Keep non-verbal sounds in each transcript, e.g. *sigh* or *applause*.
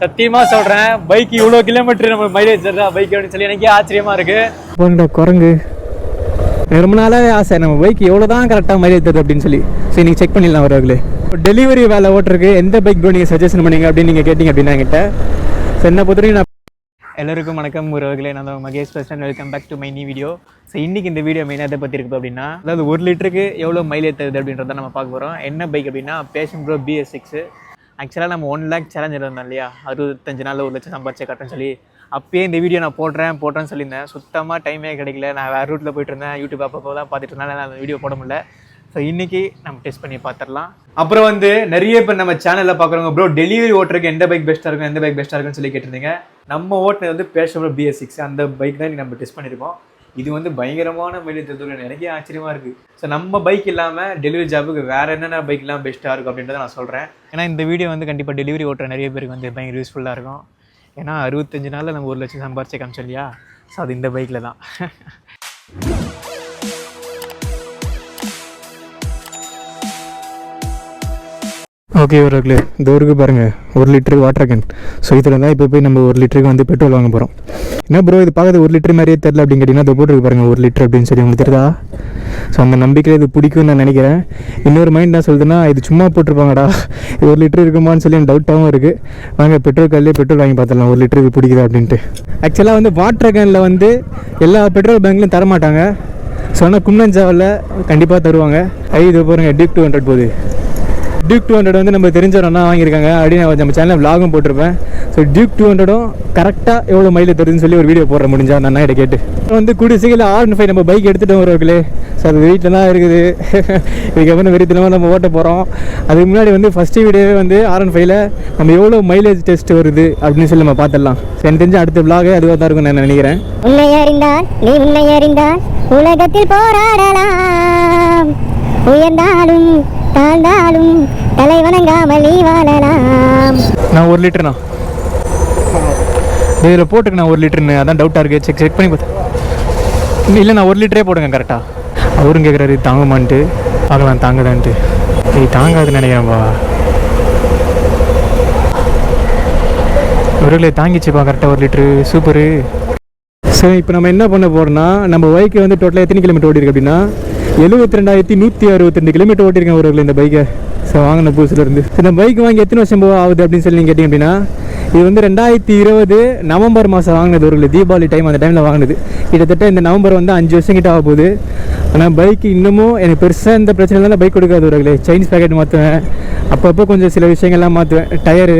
சத்தியமா சொல்றேன் பைக் இவ்வளோ கிலோமீட்டர் நம்ம மைலேஜ் தருதா பைக் அப்படின்னு சொல்லி எனக்கே ஆச்சரியமா இருக்கு. போங்கடா குரங்கு. ரொம்ப நாளாவே ஆசை நம்ம பைக் எவ்வளோ தான் கரெக்டாக மைலேஜ் தருது அப்படின்னு சொல்லி. சரி நீங்கள் செக் பண்ணிடலாம் வரவர்களே டெலிவரி வேலை ஓட்டுருக்கு எந்த பைக் ப்ரோ நீங்கள் சஜஷன் பண்ணீங்க அப்படின்னு நீங்கள் கேட்டிங்க அப்படின்னா என்கிட்ட. ஸோ என்ன பொறுத்தவரைக்கும் நான் எல்லோருக்கும் வணக்கம் உறவுகளே நான் Mahesh Prasan welcome back to my நீ வீடியோ ஸோ இன்றைக்கி இந்த வீடியோ மெயினாக எதை பற்றி இருக்குது அப்படின்னா அதாவது ஒரு லிட்டருக்கு எவ்வளோ மைலேஜ் தருது அப்படின்றத நம்ம பார்க்க போகிறோம் என்ன பைக் அப்படின்னா பேஷன் ப்ரோ பிஎஸ் சிக்ஸு ஆக்சுவலாக நம்ம ஒன் லேக் சேலஞ்ச் இருந்தோம் இல்லையா? அறுபத்தஞ்சு நாள் ஒரு லட்சம் சம்பாரிச்சு கட்டேன்னு சொல்லி. அப்பயே இந்த வீடியோ நான் போடுறேன் போடுறேன்னு சொல்லியிருந்தேன். சுத்தமாக டைமே கிடைக்கல. நான் வேறு ரூட்டில் போயிட்டு இருந்தேன். யூடியூப் அப்பப்போ தான் பார்த்துட்டு இருந்தேன். நான் அந்த வீடியோ போட முடியல. ஸோ இன்றைக்கி நம்ம டெஸ்ட் பண்ணி பார்த்துடலாம். அப்புறம் வந்து நிறைய இப்போ நம்ம சேனலில் பார்க்குறவங்க ப்ரோ டெலிவரி ஓட்டுறதுக்கு எந்த பைக் பெஸ்ட்டாக இருக்கும்? எந்த பைக் பெஸ்ட்டாக இருக்குன்னு சொல்லி கேட்டிருந்தீங்க. நம்ம ஓட்டுனது வந்து பேஷன் பிஎஸ் சிக்ஸ் அந்த பைக் தான் நம்ம டெஸ்ட் பண்ணியிருக்கோம். இது வந்து பயங்கரமான மைலேஜ் எனக்கே ஆச்சரியமாக இருக்குது ஸோ நம்ம பைக் இல்லாமல் டெலிவரி ஜாபுக்கு வேறு என்னென்ன பைக்லாம் பெஸ்ட்டாக இருக்கும் அப்படின்றத நான் சொல்கிறேன் ஏன்னா இந்த வீடியோ வந்து கண்டிப்பாக டெலிவரி ஓட்டுற நிறைய பேருக்கு வந்து பயங்கர யூஸ்ஃபுல்லாக இருக்கும். ஏன்னா அறுபத்தஞ்சு நாளில் நம்ம ஒரு லட்சம் சம்பாரிச்ச காமிச்சோம் இல்லையா? ஸோ அது இந்த பைக்கில் தான். *laughs* ஓகே ஒருங்களே இந்த ஊருக்கு பாருங்கள் ஒரு லிட்டரு வாட்டர் கேன் ஸோ இதில் தான் இப்போ போய் நம்ம ஒரு லிட்டருக்கு வந்து பெட்ரோல் வாங்க போகிறோம் என்ன ப்ரோ இது பார்க்கறது ஒரு லிட்டர் மாதிரியே தெரில அப்படின்னு கேட்டிங்கன்னா அதை போட்டுருக்கு பாருங்கள் ஒரு லிட்டர் அப்படின்னு சொல்லி உங்களுக்கு தெரியுதா? ஸோ அந்த நம்பிக்கையில் இது பிடிக்கும்னு நான் நினைக்கிறேன். இன்னொரு மைண்ட் என்ன சொல்லுதுன்னா இது சும்மா போட்டிருப்பாங்கடா. இது ஒரு லிட்டர் இருக்குமான்னு சொல்லி எனக்கு டவுட்டாகவும் இருக்குது வாங்க பெட்ரோல் கல்லே பெட்ரோல் வாங்கி பார்த்துடலாம். ஒரு லிட்டர் இது பிடிக்குதா அப்படின்ட்டு. ஆக்சுவலாக வந்து வாட்டர் கேனில் வந்து எல்லா பெட்ரோல் பேங்க்லையும் தரமாட்டாங்க. ஸோ ஆனால் கும்னஞ்சாவில் கண்டிப்பாக தருவாங்க. ஐ இது பாருங்கள் டியூக் டூ ஹண்ட்ரட் போகுது. டியூக் டூ ஹண்ட்ரட் வந்து நம்ம தெரிஞ்சவரம்னா வாங்கியிருக்காங்க. அப்படின்னு நம்ம சேனலில் விலாகும் போட்டிருப்பேன். ஸோ டியூக் டூ ஹண்ட்ரடும் கரெக்டாக எவ்வளோ மைல் தருதுன்னு சொல்லி ஒரு வீடியோ போடுற முடிஞ்சா. நான் கிட்ட கேட்டு. வந்து கூடிய சீக்கிரம் ஆர் ஃபைவ் நம்ம பைக் எடுத்துகிட்டு வரவர்களே ஸோ அது வீட்டில் தான் இருக்குது. *laughs* இதுக்கப்புறம் வெறித்தனமாக நம்ம ஓட்ட போகிறோம் அதுக்கு முன்னாடி வந்து ஃபஸ்ட்டு வீடியோவே வந்து ஆர் ஒன் ஃபைவ்ல நம்ம எவ்வளோ மைலேஜ் டெஸ்ட் வருது அப்படின்னு சொல்லி நம்ம பார்த்துடலாம். ஸோ எனக்கு தெரிஞ்ச அடுத்த விலாகே அதுவாக தான் இருக்கும் நான் நினைக்கிறேன். உன்னை அறிந்தால் நீ உன்னை அறிந்தால் உலகத்தில் போராடலாம். உயர்ந்தாலும் தாழ்ந்தாலும் தலை வணங்காமல் நீ வாழலாம். நான் ஒரு லிட்டர்ண்ணா. இதில் போட்டுக்கு நான் ஒரு லிட்டர்னு. அதான் டவுட்டாக இருக்குது செக் செக் பண்ணி பார்த்தேன் இல்லை நான் ஒரு லிட்டரே போடுங்க கரெக்டாக அவரும் கேட்குறாரு தாங்குமான்ட்டு. பார்க்கலாம் தாங்குதான்ட்டு. ஏய் தாங்காதுன்னு நினைக்கிறேன்ப்பா ஒருங்களே தாங்கிச்சுப்பா கரெக்டாக ஒரு லிட்ரு சூப்பரு. ஸோ இப்போ நம்ம என்ன பண்ண போகிறோம்னா நம்ம பைக்கு வந்து டோட்டலாக எத்தனை கிலோமீட்டர் ஓடிருக்கு அப்படின்னா எழுபத்தி ரெண்டாயிரத்தி நூற்றி அறுபத்தி கிலோமீட்டர் ஓட்டிருக்கேன் ஒரு இந்த பைக்கை ஸோ வாங்கின புதுசுலேருந்து இந்த பைக் வாங்கி எத்தனை வருஷம் போக ஆகுது அப்படின்னு சொல்லி நீங்கள் கேட்டிங்க அப்படின்னா இது வந்து ரெண்டாயிரத்தி இருபது நவம்பர் மாதம் வாங்கினது ஒரு தீபாவளி டைம் அந்த டைமில் வாங்கினது. கிட்டத்தட்ட இந்த நவம்பர் வந்து அஞ்சு வருஷம் கிட்ட ஆக போகுது. ஆனால் பைக் இன்னமும் எனக்கு பெருசாக இந்த பிரச்சனை தான் பைக் கொடுக்காது ஒரு சைனீஸ் பேக்கெட் மாற்றுவேன் அப்பப்போ கொஞ்சம் சில விஷயங்கள்லாம் மாற்றுவேன் டயரு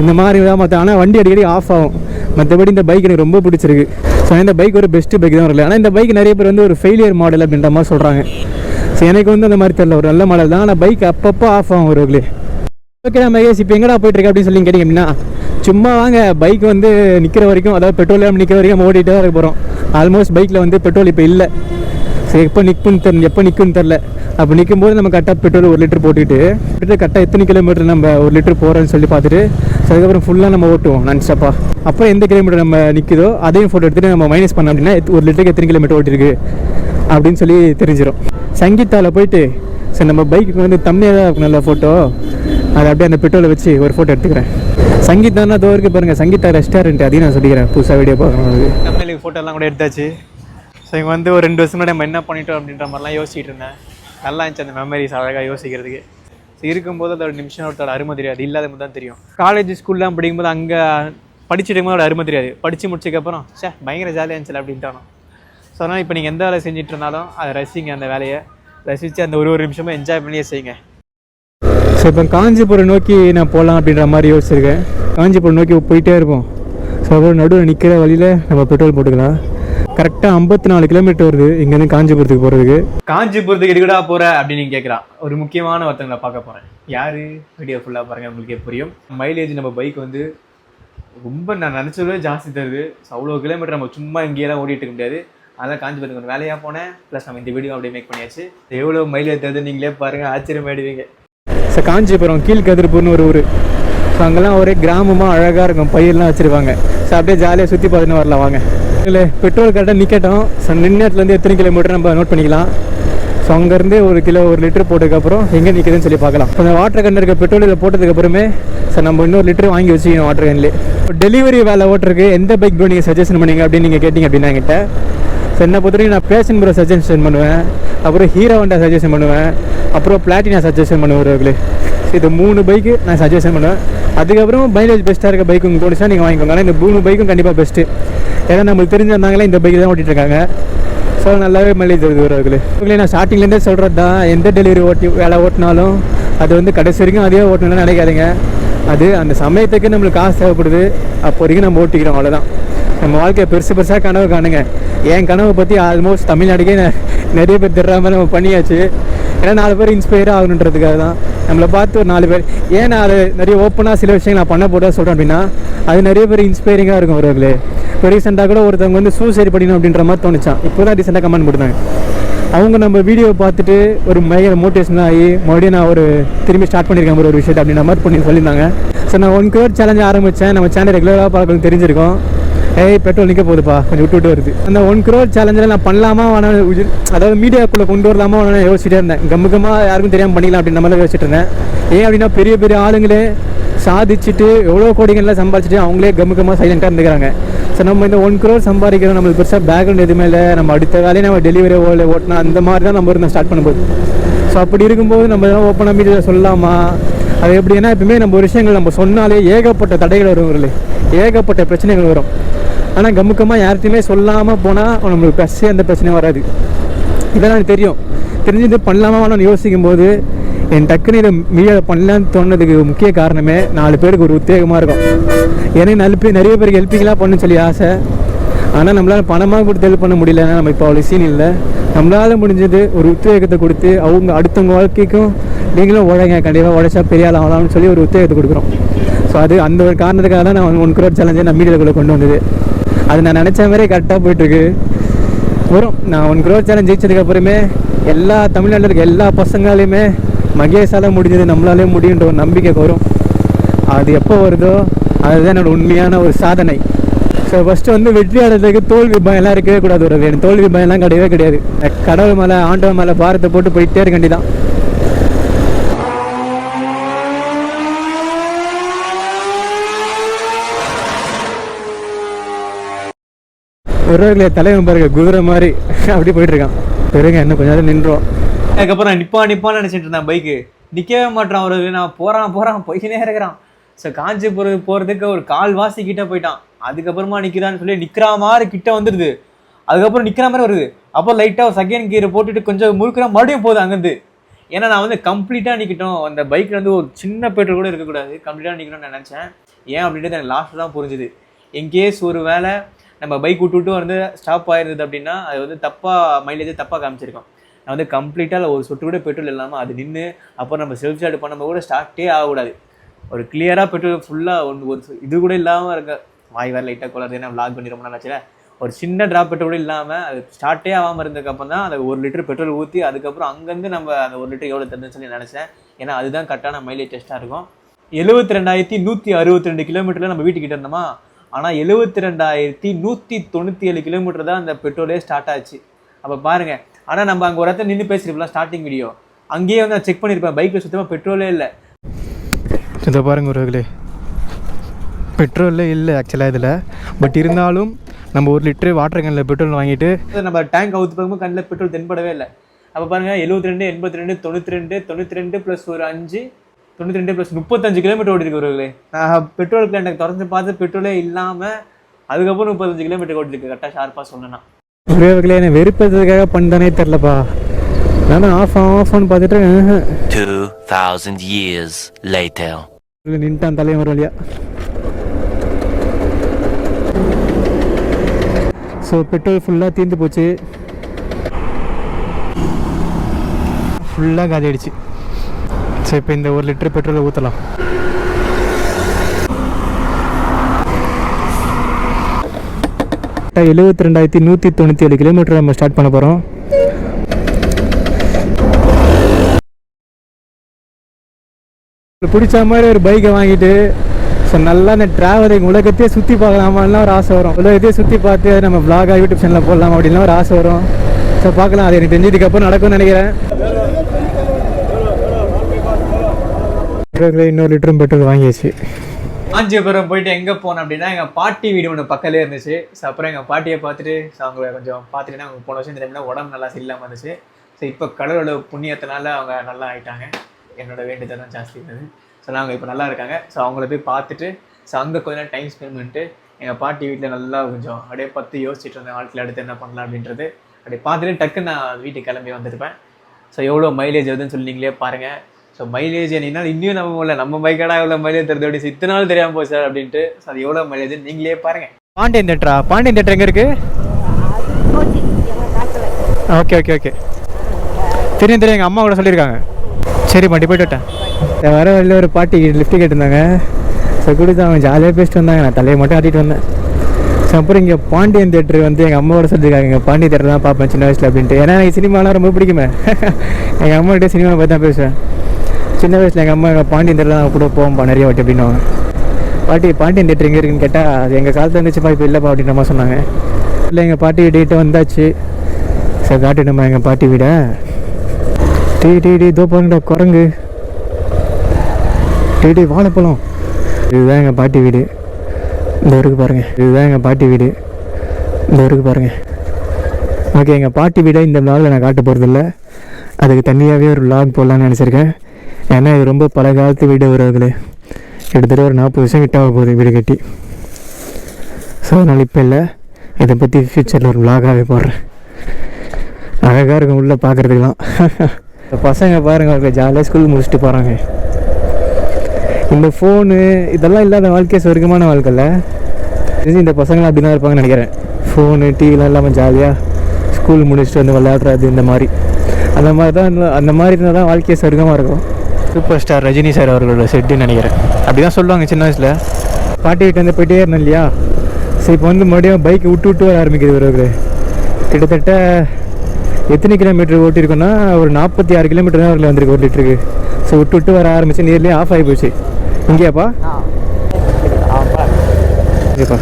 இந்த மாதிரி தான் மாற்றுவேன் ஆனால் வண்டி அடிக்கடி ஆஃப் ஆகும். மற்றபடி இந்த பைக் எனக்கு ரொம்ப பிடிச்சிருக்கு. ஸோ இந்த பைக் ஒரு பெஸ்ட் பைக் தான் வரல. ஆனால் இந்த பைக் நிறைய பேர் வந்து ஒரு ஃபெயிலியர் மாடல் அப்படின்ற மாதிரி சொல்கிறாங்க ஸோ எனக்கு வந்து அந்த மாதிரி தெரியல. ஒரு நல்ல மாடல் தான். ஆனால் பைக் அப்பப்போ ஆஃப் ஆகும் ஒரு ஓகே ஏசி இப்போ எங்கடா போயிட்டுருக்கு அப்படின்னு சொல்லி கேட்டிங்க அப்படின்னா சும்மா வாங்க. பைக் வந்து நிற்கிற வரைக்கும் அதாவது பெட்ரோல் இல்லாமல் நிற்கிற வரைக்கும் ஓடிட்டு தான் இருக்க போகிறோம் ஆல்மோஸ்ட் பைக்கில் வந்து பெட்ரோல் இப்போ இல்லை. சரி எப்போ நிற்கும்னு தெரியல எப்போ நிற்குன்னு தெரில அப்போ நிற்கும் நம்ம கரெக்டாக பெட்ரோல் ஒரு லிட்டர் போட்டுட்டு கரெக்டாக எத்தனை கிலோமீட்டர் நம்ம ஒரு லிட்டர் போகிறோன்னு சொல்லி பார்த்துட்டு அதுக்கப்புறம் ஃபுல்லாக நம்ம ஓட்டுவோம் நினச்சப்பா அப்புறம் எந்த கிலோமீட்டர் நம்ம நிற்குதோ அதையும் ஃபோட்டோ எடுத்துகிட்டு நம்ம மைனஸ் பண்ணோம் அப்படின்னா ஒரு லிட்டருக்கு எத்தனை கிலோமீட்டர் ஓட்டிருக்கு அப்படின்னு சொல்லி தெரிஞ்சிடும் சங்கீதாவில் போயிட்டு சரி நம்ம பைக்குக்கு வந்து தம்மியாக தான் இருக்கும் நல்ல ஃபோட்டோ அதை அப்படியே அந்த பெட்ரோலை வச்சு ஒரு ஃபோட்டோ எடுத்துக்கிறேன். சங்கீதானா தோ இருக்கு பாருங்கள் சங்கீதா ரெஸ்டாரண்ட் அதையும் நான் சொல்லிக்கிறேன் புதுசாக வீடியோ பார்க்குறவங்களுக்கு தமிழுக்கு ஃபோட்டோலாம் கூட எடுத்தாச்சு. ஸோ இங்கே வந்து ஒரு ரெண்டு வருஷம் முன்னாடி நம்ம என்ன பண்ணிட்டோம் அப்படின்ற மாதிரிலாம் யோசிச்சுட்டு இருந்தேன். நல்லா இருந்துச்சு அந்த மெமரிஸ் அழகாக யோசிக்கிறதுக்கு. ஸோ இருக்கும்போது அதோட நிமிஷம் ஒருத்தோட அருமை தெரியாது. இல்லாத போது தான் தெரியும். காலேஜ் ஸ்கூல்லாம் படிக்கும்போது அங்கே படிச்சுட்டு இருக்கும்போது அதோட அருமை தெரியாது. படித்து முடிச்சதுக்கப்புறம் சே பயங்கர ஜாலியாக இருந்துச்சு அப்படின்ட்டானோ. ஸோ அதனால் இப்போ நீங்கள் எந்த வேலை செஞ்சுட்டு இருந்தாலும் அதை ரசிங்க அந்த வேலையை. ரசித்து அந்த ஒரு ஒரு நிமிஷமும் என்ஜாய் பண்ணியே செய்யுங்க. ஸோ இப்போ காஞ்சிபுரம் நோக்கி நான் போகலாம் அப்படின்ற மாதிரி யோசிச்சிருக்கேன். காஞ்சிபுரம் நோக்கி போயிட்டே இருப்போம். ஸோ அப்புறம் நடுவில் நிற்கிற வழியில் நம்ம பெட்ரோல் போட்டுக்கலாம். கரெக்டாக ஐம்பத்தி நாலு கிலோமீட்டர் வருது. இங்கேருந்து காஞ்சிபுரத்துக்கு போகிறதுக்கு காஞ்சிபுரத்துக்கு எதுக்கடா போகிற அப்படின்னு கேட்குறான் ஒரு முக்கியமான ஒருத்தங்களை பார்க்க போகிறேன் யார்? வீடியோ ஃபுல்லாக பாருங்கள் உங்களுக்கே புரியும். மைலேஜ் நம்ம பைக் வந்து ரொம்ப நான் நினச்சதோட ஜாஸ்தி தருது. அவ்வளோ கிலோமீட்டர் நம்ம சும்மா இங்கேயெல்லாம் ஓடிட்டு இருக்க முடியாது. அதெல்லாம் காஞ்சிபுரத்துக்கு ஒரு வேலையாக போனேன். ப்ளஸ் நம்ம இந்த வீடியோ அப்படியே மேக் பண்ணியாச்சு. எவ்வளோ மைலேஜ் தருது நீங்களே பாருங்கள் ஆச்சரியமாயிடுவீங்க. ஸோ காஞ்சிபுரம் கீழ்கதிர்பூர்னு ஒரு ஊர். ஸோ அங்கெல்லாம் ஒரே கிராமமாக அழகாக இருக்கும். பயிரெலாம் வச்சுருப்பாங்க. ஸோ அப்படியே ஜாலியாக சுற்றி பார்த்துன்னு வரலாம். வாங்க. இல்லை பெட்ரோல் கரெக்டாக நிற்கட்டும் ஸோ நின்னத்துலேருந்து எத்தனை கிலோமீட்டர் நம்ம நோட் பண்ணிக்கலாம். ஸோ அங்கேருந்து ஒரு கிலோ ஒரு லிட்டர் போட்டதுக்கப்புறம் எங்கே நிற்குதுன்னு சொல்லி பார்க்கலாம். இப்போ அந்த வாட்டர் கன் இருக்க பெட்ரோல் இதில் போட்டதுக்கப்புறமே சார் நம்ம இன்னொரு லிட்டர் வாங்கி வச்சுக்கணும் வாட்டர் கன்லேயே டெலிவரி வேலை ஓட்டுறதுக்கு எந்த பைக் ப்ரோ நீங்கள் சஜஷன் பண்ணீங்க அப்படின்னு நீங்கள் கேட்டிங்க அப்படின்னா என்கிட்ட ஸோ என்னை பொறுத்த வரைக்கும் நான் பேஷன் ப்ரோ சஜஷன் பண்ணுவேன். அப்புறம் ஹீரோ ஹோண்டா சஜஷன் பண்ணுவேன். அப்புறம் பிளாட்டினா சஜஷன் பண்ணுவார்களே இது மூணு பைக்கு நான் சஜஷன் பண்ணுவேன். அதுக்கப்புறம் மைலேஜ் பெஸ்ட்டாக இருக்க பைக்கு உங்களுக்கு தோணுச்சா நீங்கள் வாங்கிக்கோங்க. ஆனால் இந்த மூணு பைக்கும் கண்டிப்பாக பெஸ்ட்டு ஏன்னா நம்மளுக்கு தெரிஞ்சிருந்தாங்களே இந்த பைக் தான் ஓட்டிட்டு இருக்காங்க ஸோ நல்லாவே மைலேஜ் வருது வரவர்களே உங்களே நான் ஸ்டார்டிங்லேருந்தே சொல்கிறது தான் எந்த டெலிவரி ஓட்டி வேலை ஓட்டினாலும் அது வந்து கடைசி வரைக்கும் அதே ஓட்டணும்னு நினைக்காதீங்க. அது அந்த சமயத்துக்கு நம்மளுக்கு காசு தேவைப்படுது. அப்போ வரைக்கும் நம்ம ஓட்டிக்கிறோம் அவ்வளோதான் நம்ம வாழ்க்கையை பெருசு பெருசாக கனவு காணுங்க. என் கனவை பற்றி ஆல்மோஸ்ட் தமிழ்நாடுக்கே நிறைய பேர் தெரிற மாதிரி நம்ம பண்ணியாச்சு. ஏன்னா நாலு பேர் இன்ஸ்பயர் ஆகணுன்றதுக்காக தான். நம்மளை பார்த்து ஒரு நாலு பேர் ஏன் நான் அதை நிறைய ஓப்பனாக சில விஷயங்கள் நான் பண்ண போட சொல்கிறேன் அப்படின்னா அது நிறைய பேர் இன்ஸ்பைரிங்காக இருக்கும் அவர்களே இப்போ ரீசெண்டாக கூட ஒருத்தவங்க வந்து சூசைட் பண்ணிடணும் அப்படின்ற மாதிரி தோணுச்சான் இப்போ தான் ரீசெண்டாக கமெண்ட் போட்டாங்க அவங்க நம்ம வீடியோ பார்த்துட்டு ஒரு பயங்கர மோட்டிவேஷன் ஆகி மறுபடியும் நான் ஒரு திரும்பி ஸ்டார்ட் பண்ணியிருக்கேன் ஒரு விஷயத்தை அப்படின்ற மாதிரி பண்ணி சொல்லியிருந்தாங்க. ஸோ நான் ஒன் கரோட் சேலஞ்ச் ஆரம்பித்தேன் நம்ம சேனல் ரெகுலராக பார்க்கணும் தெரிஞ்சிருக்கோம். ஏய் பெட்ரோல் நிற்க போகுதுப்பா. கொஞ்சம் விட்டு விட்டு வருது. அந்த ஒன் க்ரோர் சேலஞ்சில் நான் பண்ணலாமா வேணாம் அதாவது மீடியாக்குள்ளே கொண்டு வரலாமா வேணாலும் யோசிச்சுட்டே இருந்தேன். கம்மு கம்மா யாருக்கும் தெரியாமல் பண்ணிக்கலாம் அப்படின்ற மாதிரி யோசிச்சுட்டு இருந்தேன். ஏன் அப்படின்னா பெரிய பெரிய ஆளுங்களே சாதிச்சுட்டு எவ்வளோ கோடிகள்லாம் சம்பாதிச்சுட்டு அவங்களே கம்மு கம்மா சைலண்ட்டாக இருந்துக்கிறாங்க. ஸோ நம்ம இந்த ஒன் க்ரோர் சம்பாதிக்கிறோம் நம்மளுக்கு பெருசாக பேக்ரவுண்ட் எதுவுமே இல்லை. நம்ம அடுத்த வேலையை நம்ம டெலிவரி ஓல ஓட்டினா அந்த மாதிரி தான் நம்ம இருந்தோம் ஸ்டார்ட் பண்ணும்போது ஸோ அப்படி இருக்கும்போது நம்ம இதெல்லாம் ஓப்பனாக மீடியாவில் சொல்லலாமா? அது எப்படின்னா எப்பவுமே நம்ம ஒரு விஷயங்கள் நம்ம சொன்னாலே ஏகப்பட்ட தடைகள் வரும் இல்லை ஏகப்பட்ட பிரச்சனைகள் வரும். ஆனால் கமுக்கமாக யார்கிட்டையுமே சொல்லாமல் போனால் நம்மளுக்கு பெருசே அந்த பிரச்சனையும் வராது. இதெல்லாம் எனக்கு தெரியும். தெரிஞ்சது பண்ணலாமா வேணாம்னு யோசிக்கும் போது என் டக்குன்னு இதை மீடியாவில் பண்ணலான்னு தோணுதுக்கு முக்கிய காரணமே நாலு பேருக்கு ஒரு உத்தேகமாக இருக்கும். ஏன்னா நல்ல பேர் நிறைய பேருக்கு ஹெல்ப்பிங்லாம் பண்ணணும்னு சொல்லி ஆசை. ஆனால் நம்மளால் பணமாக கொடுத்து ஹெல்ப் பண்ண முடியல. நம்ம இப்போ அவ்வளோ சீன் இல்லை. நம்மளால் முடிஞ்சது ஒரு உத்வேகத்தை கொடுத்து அவங்க அடுத்தவங்க வாழ்க்கைக்கும் நீங்களும் உழைங்க. கண்டிப்பாக உழைச்சா பெரிய ஆள் ஆகலாம்னு சொல்லி ஒரு உத்வேகத்தை கொடுக்குறோம். ஸோ அது அந்த ஒரு காரணத்துக்காக தான் நான் ஒன் குரோட் சேலஞ்சை நான் மீடியாக்குள்ளே கொண்டு வந்தது. அது நான் நினச்ச மாதிரியே கரெக்டாக போயிட்டுருக்கு. வரும். நான் ஒன் குரோட் சேலஞ்ச் ஜெயிச்சதுக்கப்புறமே எல்லா தமிழ்நாட்டில் இருக்க எல்லா பசங்களையுமே மகேஷால முடிஞ்சது நம்மளாலே முடியுன்ற ஒரு நம்பிக்கை வரும். அது எப்போ வருதோ அதுதான் என்னோட உண்மையான ஒரு சாதனை. ஸோ ஃபஸ்ட்டு வந்து வெற்றி ஆடுறதுக்கு தோல்வி பயம்லாம் இருக்கவே கூடாது ஒரு வேணும். தோல்வி பயம்லாம் கிடையவே கிடையாது. கடவுள் மேலே ஆண்டவன் மேலே பாரத்தை போட்டு போயிட்டே இருக்க வேண்டிதான் ஒருவர்களே தலைவன் பாருங்க குதிரை மாதிரி *laughs* அப்படி போயிட்டு இருக்கான். பெருங்க இன்னும் கொஞ்ச நேரம் நின்றோம். அதுக்கப்புறம் நான் நிப்பா நிப்பான்னு நினைச்சிட்டு இருந்தேன் பைக்கு. நிக்கவே மாட்டான் அவரு. நான் போறான் போறான் போய்க்கினே இருக்கிறான். ஸோ காஞ்சிபுரம் போறதுக்கு ஒரு கால் வாசி கிட்ட போயிட்டான். அதுக்கப்புறமா நிக்கிறான்னு சொல்லி நிக்கிற மாதிரி கிட்ட வந்துடுது. அதுக்கப்புறம் நிக்கிற மாதிரி வருது. அப்போ லைட்டா செகண்ட் கியர் போட்டுட்டு கொஞ்சம் முழுக்கிற மறுபடியும் போகுது அங்கேருந்து. ஏன்னா நான் வந்து கம்ப்ளீட்டாக நிற்கட்டும் அந்த பைக்கில் வந்து ஒரு சின்ன பெட்ரோல் கூட இருக்கக்கூடாது. கம்ப்ளீட்டாக நிற்கணும்னு நான் நினச்சேன். ஏன் அப்படின்றது எனக்கு லாஸ்ட்டு தான் புரிஞ்சுது. இன்கேஸ் ஒரு வேளை நம்ம பைக் விட்டு விட்டு வந்து ஸ்டாப் ஆயிருந்தது அப்படின்னா அது வந்து தப்பாக மைலேஜ் தப்பாக காமிச்சிருக்கோம். நான் வந்து கம்ப்ளீட்டாக ஒரு சொட்டு கூட பெட்ரோல் இல்லாமல் அது நின்று அப்புறம் நம்ம செல்ஃப் ஸ்டார்ட் பண்ணும்போது கூட ஸ்டார்ட்டே ஆகக்கூடாது. ஒரு கிளியராக பெட்ரோல் ஃபுல்லாக ஒன்று ஒரு இது கூட இல்லாமல் இருக்க. வாய் வேறு லைட்டாக குளருது ஏன்னா vlog பண்ணி ரொம்ப நாள் ஒரு சின்ன ட்ராப் பெட்ரோல் கூட இல்லாமல் அது ஸ்டார்ட்டே ஆகாமல் இருந்ததுக்கப்புறம் தான் அதை ஒரு லிட்டர் பெட்ரோல் ஊற்றி அதுக்கப்புறம் அங்கேருந்து நம்ம அந்த ஒரு லிட்டர் எவ்வளோ தருதுன்னு சொல்லி நினச்சேன். ஏன்னா அதுதான் கரெக்டான மைலேஜ் டெஸ்ட்டாக இருக்கும். எழுபத்தி ரெண்டாயிரத்தி நூற்றி அறுபத்தி ரெண்டு கிலோமீட்டரில் நம்ம வீட்டுக்கிட்ட இருந்தோமா? ஆனால் எழுபத்தி ரெண்டாயிரத்தி நூற்றி தொண்ணூற்றி ஏழு கிலோமீட்டர் தான் அந்த பெட்ரோலே ஸ்டார்ட் ஆச்சு. அப்போ பாருங்க ஆனால் நம்ம அங்கே ஒரு இடத்துல நின்று பேசிருப்போம் ஸ்டார்டிங் வீடியோ அங்கேயே வந்து செக் பண்ணியிருப்பேன் பைக்கில் சுத்தமாக பெட்ரோலே இல்லை. இதை பாருங்க ஒருவர்களே பெட்ரோல்ல இல்லை ஆக்சுவலாக இதில். பட் இருந்தாலும் நம்ம ஒரு லிட்டரு வாட்டர் கேனில் பெட்ரோல் வாங்கிட்டு நம்ம டேங்க் அவுத்து பார்க்கும்போது கண்ணில் பெட்ரோல் தென்படவே இல்லை. அப்போ பாருங்க எழுபத்தி ரெண்டு எண்பத்தி ரெண்டு தொண்ணூற்றி ரெண்டு தொண்ணூற்றி ரெண்டு ப்ளஸ் ஒரு அஞ்சு தொண்ணூற்றி ரெண்டு ப்ளஸ் முப்பத்தஞ்சு கிலோமீட்டர் ஓடி இருக்கு ஒருவர்களே நான் பெட்ரோல் எனக்கு திறந்து பார்த்து பெட்ரோலே இல்லாமல் அதுக்கப்புறம் முப்பத்தஞ்சு கிலோமீட்டர் ஓடி இருக்கு கரெக்டாக ஷார்ப்பாக சொன்னேன்னா. ஒருவர்களே என்னை வெறுப்பதுக்காக பண்ணதானே தெரிலப்பா நானும் ஆஃப் ஆஃப்னு பார்த்துட்டு ஆஹ், 2,000 years later. உள்ள நின்ட்டான் தலைவன் ஒரு வழியா. ஸோ பெட்ரோல் ஃபுல்லாக தீர்ந்து போச்சு. ஃபுல்லாக காலி ஆயிடுச்சு. ஸோ இப்போ இந்த ஒரு லிட்டர் பெட்ரோலை ஊற்றலாம் எழுபத்தி ரெண்டாயிரத்தி நூற்றி தொண்ணூற்றி ஏழு கிலோமீட்டர் நம்ம ஸ்டார்ட் பண்ண போகிறோம் பிடிச்ச மாதிரி ஒரு பைக்கை வாங்கிட்டு ஸோ நல்லா அந்த ட்ராவலிங் உலகத்தையே சுற்றி பார்க்கலாமான்லாம் ஒரு ஆசை வரும். உலகத்தையே சுற்றி பார்த்து நம்ம vlog-ஆ யூடியூப் சேனலில் போடலாம் அப்படின்லாம் ஒரு ஆசை வரும். ஸோ பார்க்கலாம் அது எனக்கு தெரிஞ்சதுக்கப்புறம் நடக்கும்னு நினைக்கிறேன். இன்னொரு லிட்டரும் பெட்ரோல் வாங்கியாச்சு. காஞ்சிபுரம் போயிட்டு எங்கே போனோம் அப்படின்னா எங்கள் பாட்டி வீடு ஒன்று பக்கத்துலேயே இருந்துச்சு. ஸோ அப்புறம் எங்கள் பாட்டியை பார்த்துட்டு ஸோ அவங்கள கொஞ்சம் பார்த்துட்டுனா அவங்க போன வருஷம் இந்த டைம்ல உடம்பு நல்லா சரியில்லாமல் இருந்துச்சு. ஸோ இப்போ கடவுளோட புண்ணியத்தினால அவங்க நல்லா ஆயிட்டாங்க. என்னோட வேண்டுதல் தான் ஜாஸ்தி இருந்தது ஸோ அவங்க இப்போ நல்லா இருக்காங்க. ஸோ அவங்கள போய் பார்த்துட்டு ஸோ அங்கே கொஞ்ச நேரம் டைம் ஸ்பெண்ட் பண்ணிட்டு எங்கள் பாட்டி வீட்டில் நல்லா கொஞ்சம் அப்படியே பார்த்து யோசிச்சுட்டு இருந்தேன். வாழ்க்கையில் அடுத்து என்ன பண்ணலாம் அப்படின்றது. அப்படியே பார்த்துட்டு டக்குன்னு நான் வீட்டுக்கு கிளம்பி வந்திருப்பேன். ஸோ எவ்வளோ மைலேஜ் வருதுன்னு சொல்லி நீங்களே பாருங்கள் ஸோ மைலேஜ் என்னன்னா இன்னும் நம்ம முடியல நம்ம பைக்கடா எவ்வளோ மைலேஜ் தருது அப்படி இத்தனை நாள் தெரியாமல் போச்சு சார் அப்படின்ட்டு. அது எவ்வளோ மைலேஜ் நீங்களே பாருங்கள் பாண்டியன் தேட்டரா பாண்டியன் தேட்டர் எங்கே இருக்கு? ஓகே ஓகே ஓகே தெரியும் தெரியும். எங்கள் அம்மா கூட சொல்லியிருக்காங்க. சரி பாட்டி போயிட்டு விட்டேன் வர வழியில் ஒரு பாட்டி லிஃப்ட் கேட்டிருந்தாங்க. ஸோ கொடுத்து அவங்க ஜாலியாக பேசிட்டு வந்தாங்க. நான் தலையை மட்டும் ஆட்டிட்டு வந்தேன். ஸோ அப்புறம் இங்கே பாண்டியன் தேட்டர் வந்து எங்கள் அம்மாவோட சொல்லியிருக்காங்க. இங்கே பாண்டியன் தேட்டர் தான் பார்ப்பேன் சின்ன வயசில் அப்படின்ட்டு. ஏன்னா எனக்கு சினிமாலாம் ரொம்ப பிடிக்குமே. *laughs* எங்கள் அம்மா கிட்டே சினிமா பற்றி தான் பேசுவேன். சின்ன வயசில் எங்கள் அம்மா எங்கள் பாண்டியன் தேட்டர் தான் கூட போவோம்ப்பா நிறைய வாட்டி அப்படின்னுவாங்க பாட்டி பாண்டியன் தேட்டர் எங்கே இருக்குன்னு கேட்டால் அது எங்கள் காலத்தில் இருந்துச்சுப்பா இப்போ இல்லைப்பா அப்படின்ற மாதிரி சொன்னாங்க. இல்லை எங்கள் பாட்டி டேட்டு வந்தாச்சு. சார் காட்டிடுமா எங்கள் பாட்டி வீட. டீ டீ டீ தோ பாருங்கடா குரங்கு. டீ டீ வாழைப்பழம். இதுதான் எங்கள் பாட்டி வீடு. இந்த ஊருக்கு பாருங்கள் இதுதான் எங்கள் பாட்டி வீடு. இந்த ஊருக்கு பாருங்கள் ஓகே எங்கள் பாட்டி வீடை இந்த நாளில் நான் காட்ட போகிறதில்ல அதுக்கு தனியாகவே ஒரு லாக் போடலான்னு நினச்சிருக்கேன். ஏன்னா இது ரொம்ப பல காலத்து வீடு உறவுகளே கிட்டத்தட்ட ஒரு நாற்பது வருஷம் கிட்ட ஆக போகுது வீடு கட்டி. ஸோ அதனால் இப்போ இல்லை. இதை பற்றி ஃப்யூச்சரில் ஒரு vlog-ஆவே போடுறேன். அழகாக இருக்கும் உள்ளே பார்க்குறதுக்கெலாம் பசங்க பாருங்கள் அவங்க ஜாலியாக ஸ்கூல் முடிச்சுட்டு போகிறாங்க இந்த ஃபோனு இதெல்லாம் இல்லாத வாழ்க்கை சொர்க்கமான வாழ்க்கையில் தெரிஞ்சு இந்த பசங்களாம் அப்படி தான் இருப்பாங்கன்னு நினைக்கிறேன். ஃபோனு டிவிலாம் இல்லாமல் ஜாலியாக ஸ்கூல் முடிச்சுட்டு வந்து விளையாடுறது இந்த மாதிரி. அந்த மாதிரி தான் அந்த மாதிரி இருந்தால் தான் வாழ்க்கையை சொர்க்கமாக இருக்கும். சூப்பர் ஸ்டார் ரஜினி சார் அவர்களோட செட்டுன்னு நினைக்கிறேன். அப்படி தான் சொல்லுவாங்க சின்ன வயசில். பாட்டி வீட்டு வந்து போயிட்டே இருந்தேன் இல்லையா? சரி இப்போ வந்து மறுபடியும் பைக் விட்டு விட்டு வர ஆரம்பிக்குது ஒரு கிட்டத்தட்ட எத்தனை கிலோமீட்டர் ஓட்டியிருக்கோன்னா ஒரு நாற்பத்தி ஆறு கிலோமீட்டர் தான் அவர்கள் வந்திருக்கு ஒரு லிட்டருக்கு ஸோ விட்டு விட்டு வர ஆரம்பிச்சு நியர்லி ஆஃப் ஆகி போச்சு. இங்கேயாப்பா? ஓகேப்பா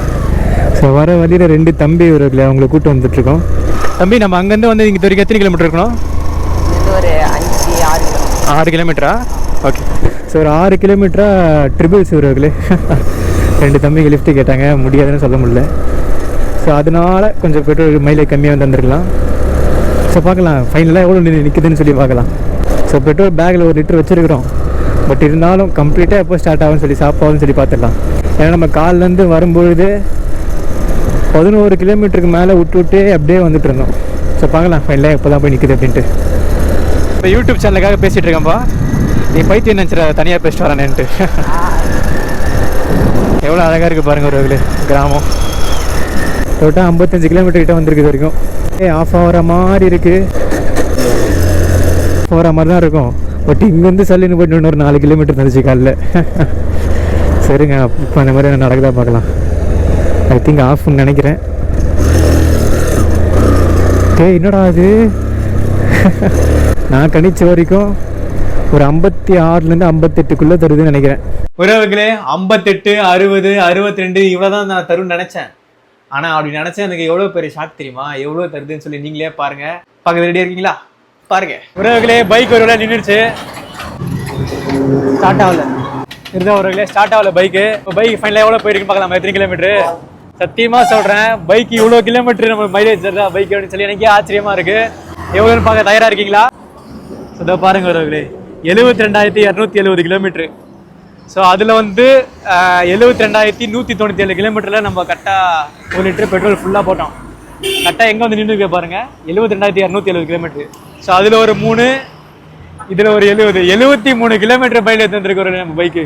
ஸோ வர வழியில் ரெண்டு தம்பி இவர்களை அவங்கள கூட்டு வந்துட்டுருக்கோம். தம்பி நம்ம அங்கேருந்து வந்து இங்கே வரைக்கும் எத்தனை கிலோமீட்டர் இருக்கணும்? ஆறு கிலோமீட்டரா? ஓகே ஸோ ஒரு ஆறு கிலோமீட்டரா ட்ரிபிள்ஸ் இவர்களே ரெண்டு தம்பிக்கு லிஃப்ட்டு கேட்டாங்க. முடியாதுன்னு சொல்ல முடியல. ஸோ அதனால கொஞ்சம் பெட்ரோல் மைலேஜ் கம்மியாக வந்து தந்துருக்கலாம். ஸோ பார்க்கலாம். ஃபைனலாக எவ்வளோ நிற்குதுன்னு சொல்லி பார்க்கலாம். ஸோ பெட்ரோல் பேக்கில் ஒரு லிட்டர் வச்சுருக்கிறோம். பட் இருந்தாலும் கம்ப்ளீட்டாக எப்போ ஸ்டார்ட் ஆகும்னு சொல்லி சாப்பாகும்னு சொல்லி பார்த்துடலாம். ஏன்னா நம்ம கால்லேருந்து வரும்பொழுது பதினோரு கிலோமீட்டருக்கு மேலே விட்டு விட்டு அப்படியே வந்துட்டு இருந்தோம். ஸோ பார்க்கலாம். ஃபைனலாக எப்போ தான் போய் நிற்குது அப்படின்ட்டு. இப்போ யூடியூப் சேனலுக்காக பேசிகிட்டு இருக்கேன்ப்பா நீ பைத்தியம் நினச்சிட தனியாக பேசிட்டு வரானேன்ட்டு. எவ்வளோ அழகாக இருக்குது பாருங்கள் ஒரு கிராமம். டோட்டல் ஐம்பத்தஞ்சு கிலோமீட்டர் கிட்ட வந்திருக்கு வரைக்கும். ஏ ஆஃப் ஆகிற மாதிரி இருக்குது போகிற மாதிரி தான் இருக்கும். பட் இங்கேருந்து சல்லின்னு போயிட்டு இன்னொரு நாலு கிலோமீட்டர் இருந்துச்சு காலைல. சரிங்க இப்போ அந்த மாதிரி நடக்குதா பார்க்கலாம். ஐ திங்க் ஆஃப்னு நினைக்கிறேன். டேய் என்னடா அது நான் கணிச்ச வரைக்கும் ஒரு ஐம்பத்தி ஆறுலேருந்து ஐம்பத்தெட்டுக்குள்ளே தருதுன்னு நினைக்கிறேன். உறவுகளே ஐம்பத்தெட்டு அறுபது அறுபத்தி ரெண்டு இவ்வளோதான் நான் தரும்னு நினச்சேன். ஆனால் அப்படி நினச்சேன் எனக்கு எவ்வளோ பெரிய ஷாக் தெரியுமா? எவ்வளோ தருதுன்னு சொல்லி நீங்களே பாருங்கள் பக்கத்து ரெடியாக இருக்கீங்களா? பாருங்க. உறவுகளே பைக் ஒரு வேலை நின்றுச்சு ஸ்டார்ட் ஆகல. இருந்தால் உறவுகளே ஸ்டார்ட் ஆகல பைக்கு இப்போ பைக் ஃபைனலாக எவ்வளோ போயிருக்குன்னு பார்க்கலாம். எத்தனை கிலோமீட்டரு சத்தியமாக சொல்கிறேன் பைக் இவ்வளோ கிலோமீட்டர் நம்ம மைலேஜ் தருதா பைக் அப்படின்னு சொல்லி எனக்கே ஆச்சரியமாக இருக்குது எவ்வளோன்னு பார்க்க தயாராக இருக்கீங்களா? So, இதோ பாருங்கள் உறவுகளே எழுபத்தி ரெண்டாயிரத்தி இரநூத்தி எழுபது கிலோமீட்ரு ஸோ அதில் வந்து எழுபத்தி ரெண்டாயிரத்தி நூற்றி தொண்ணூற்றி ஏழு கிலோமீட்டரில் நம்ம கரெக்டாக ஒரு லிட்டர் பெட்ரோல் ஃபுல்லாக போட்டோம். கரெக்டாக எங்கே வந்து நின்று பாருங்கள் எழுபத்தி ரெண்டாயிரத்தி இரநூத்தி எழுபது கிலோமீட்ரு ஸோ அதில் ஒரு மூணு இதில் ஒரு எழுபது எழுபத்தி மூணு கிலோமீட்டர் மைல் எடுத்துருக்கோம் நம்ம பைக்கு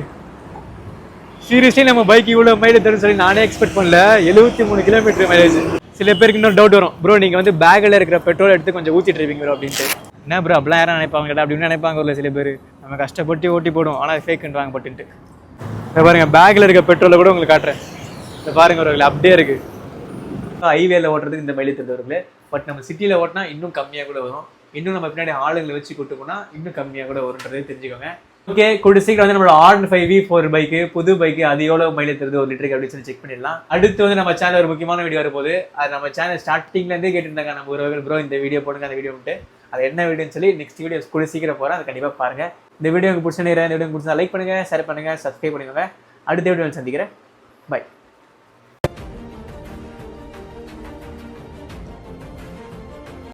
சீரியஸ்லி நம்ம பைக் இவ்வளோ மைல் தரும்னு சொல்லி நானே எக்ஸ்பெக்ட் பண்ணல. எழுபத்தி மூணு கிலோமீட்டர் மைலேஜ் சில பேருக்கு இன்னொரு டவுட் வரும். ப்ரோ நீங்கள் வந்து பேக்கில் இருக்கிற பெட்ரோல் எடுத்து கொஞ்சம் ஊற்றிட்டு இருப்பீங்க அப்படின்ட்டு. என்ன ப்ரோ அப்படிலாம் யாரும் நினைப்பாங்க கேட்டா அப்படின்னு நினைப்பாங்க ஒரு சில பேர். நம்ம கஷ்டப்பட்டு ஓட்டி போடும் ஆனால் ஃபேக்குன்றாங்க பட்டுன்ட்டு இப்போ பாருங்க பேக்கில் இருக்க பெட்ரோலை கூட உங்களுக்கு காட்டுறேன். இந்த பாருங்க ஒரு அப்படியே இருக்குது ஹைவேல ஓட்டுறதுக்கு இந்த மயிலை தருவார்களே பட் நம்ம சிட்டியில் ஓட்டினா இன்னும் கம்மியாக கூட வரும். இன்னும் நம்ம பின்னாடி ஆளுங்களை வச்சு கூட்டு போனால் இன்னும் கம்மியாக கூட வரும்ன்றதே தெரிஞ்சுக்கோங்க. ஓகே கூடிய சீக்கிரம் வந்து நம்மளோட R five V four bike புது பைக்கு அது எவ்வளோ மைலேஜ் தருது ஒரு லிட்டருக்கு அப்படின்னு சொல்லி செக் பண்ணிடலாம். அடுத்து வந்து நம்ம சேனல் ஒரு முக்கியமான வீடியோ வரப்போகுது. அது நம்ம சேனல் ஸ்டார்டிங்லேருந்தே கேட்டுருந்தாங்க நம்ம உறவுகள் ப்ரோ இந்த வீடியோ போடுங்க அந்த வீடியோ விட்டு அது என்ன வீடியோன்னு சொல்லி நெக்ஸ்ட் வீடியோ ஸ்கூல் சீக்கிரம் போகிறேன் அது கண்டிப்பாக பாருங்கள் இந்த வீடியோ உங்களுக்கு பிடிச்சிருந்தேன் இந்த வீடியோ பிடிச்சா லைக் பண்ணுங்க ஷேர் பண்ணுங்கள் சப்ஸ்கிரைப் பண்ணுங்க அடுத்த வீடியோவில் சந்திக்கிறேன். பை